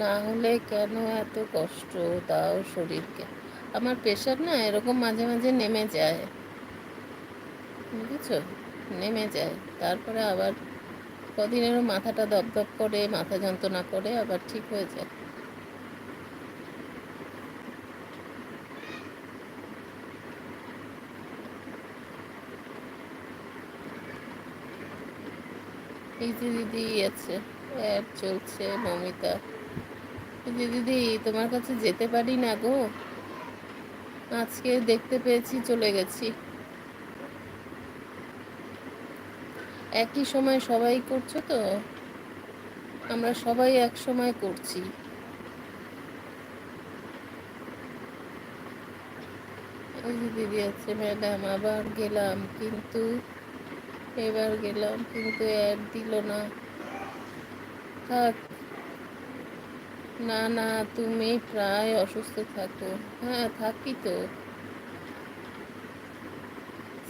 না হলে কেন এত কষ্ট? দাও শরীরকে। আমার প্রেশার না এরকম মাঝে মাঝে নেমে যায়। বুঝেছ? নেমে যায়। তারপরে আবার কদিনেরও মাথাটা দপদপ করে, মাথা যন্ত্রণা করে, আবার ঠিক হয়ে যায়। এই যে দিদি আছে চলছে মমিতা ইজি দিদি, তোমার কাছে যেতে পারি না গো। আজকে দেখতে পেয়েছি, চলে গেছি। একই সময় সবাই করছ তো? আমরা সবাই এক সময় করছি। দিদি আছে, ম্যাডাম, আবার গেলাম, কিন্তু এবার গেলাম, কিন্তু অ্যাড দিল না। থাক না না, তুমি প্রায় অসুস্থ থাকো। হ্যাঁ থাকি তো।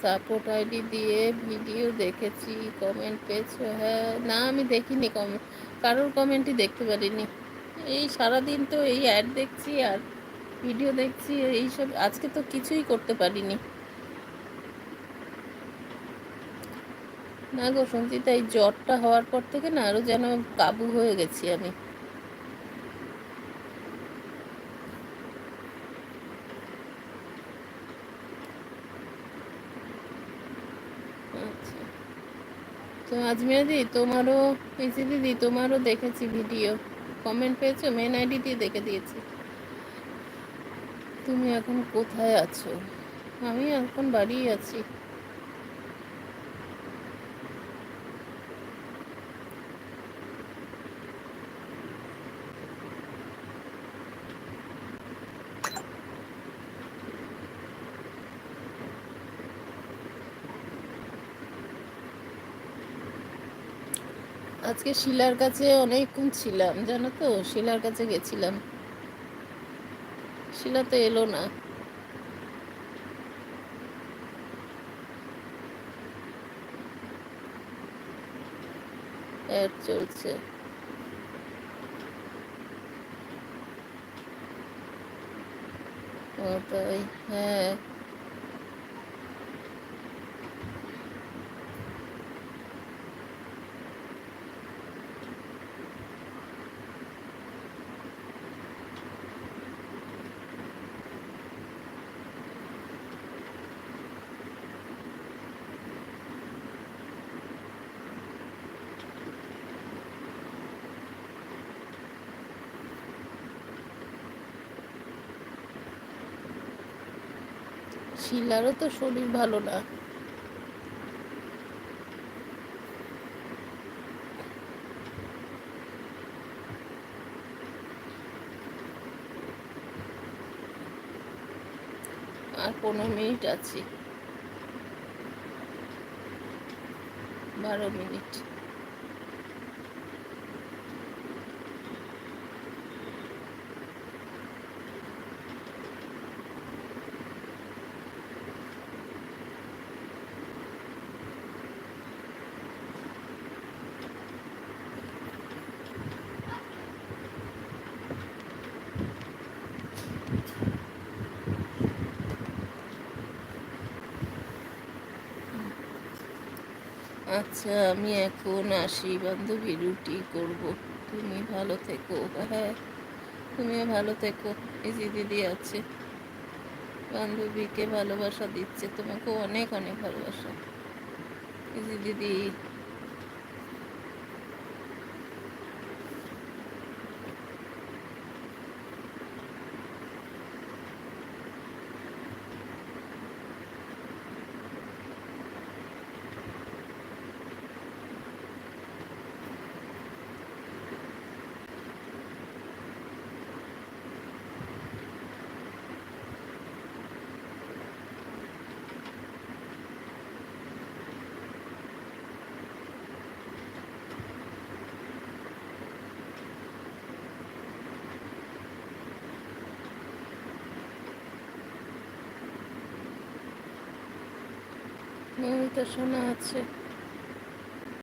সাপোর্ট আইডি দিয়ে ভিডিও দেখেছি কমেন্ট পেয়েছ? হ্যাঁ না, আমি দেখিনি কমেন্ট কারোর কমেন্টই দেখতে পারিনি। এই সারাদিন তো এই অ্যাড দেখছি আর ভিডিও দেখছি, এইসব আজকে তো কিছুই করতে পারিনি। না গো সঞ্চিতা এই জ্বরটা হওয়ার পর থেকে না আরও যেন কাবু হয়ে গেছি আমি। আচ্ছা। তো আজমিয়াদি তোমারও পিসি দিদি, তোমারও দেখেছি ভিডিও কমেন্ট পেয়েছ? মেন আইডি দিয়ে দেখে দিয়েছি। তুমি এখন কোথায় আছো? আমি এখন বাড়ি আছি। আজকে শিলার কাছে অনেকক্ষণ ছিলাম, জানো তো? শিলার কাছে গেছিলাম। শিলা তো এলো না। চলছে। ও তাই হ্যাঁ। শিলারও তো শরীর ভালো না। আর পনেরো মিনিট আছে। বারো মিনিট। আচ্ছা আমি এখন আসি বান্ধবী রুটি করব। তুমি ভালো থেকো হ্যাঁ তুমিও ভালো থেকো। এই যে দিদি আছে, বান্ধবীকে ভালোবাসা দিচ্ছে তোমাকে অনেক অনেক ভালোবাসা। এই যে দিদি। মমিতা শোনা আছে।